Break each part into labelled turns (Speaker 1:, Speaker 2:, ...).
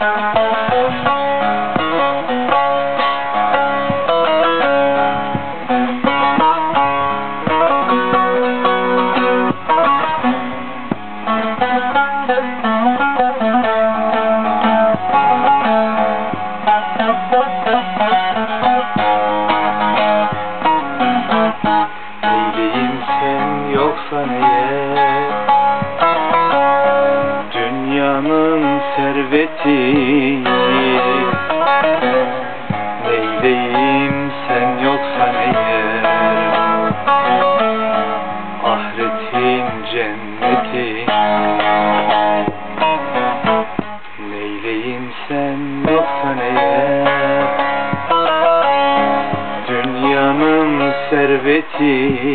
Speaker 1: Neyleyim Dünyanın serveti Neyleyim sen yoksan eğer Ahiretin cenneti. Neyleyim sen yoksan eğer Dünyanın serveti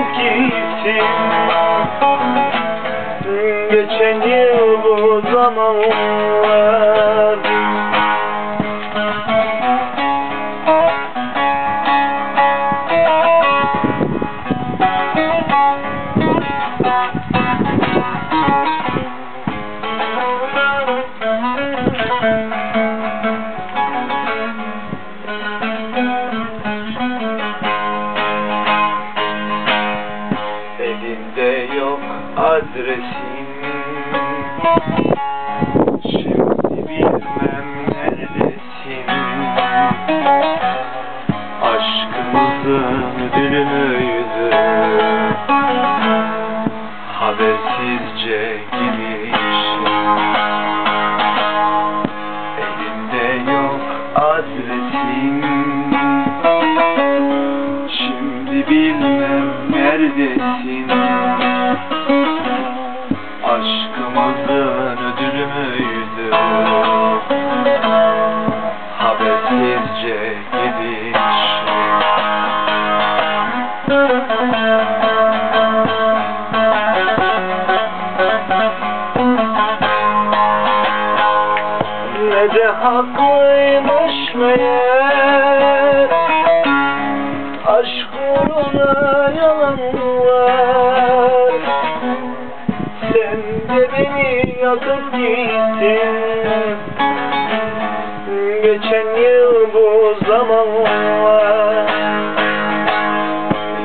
Speaker 1: gittin Geçen yıl bu zamanlar. Elinde adresin Şimdi bilmem neredesin Aşkımızın ödülü müydü Habersizce gidişin Elinde yok adresin Şimdi bilmem neredesin Ne de haklıymış meğer. Aşk uğruna yalanlar Sen de beni yakıp gittin. Geçen yıl bu zamanlar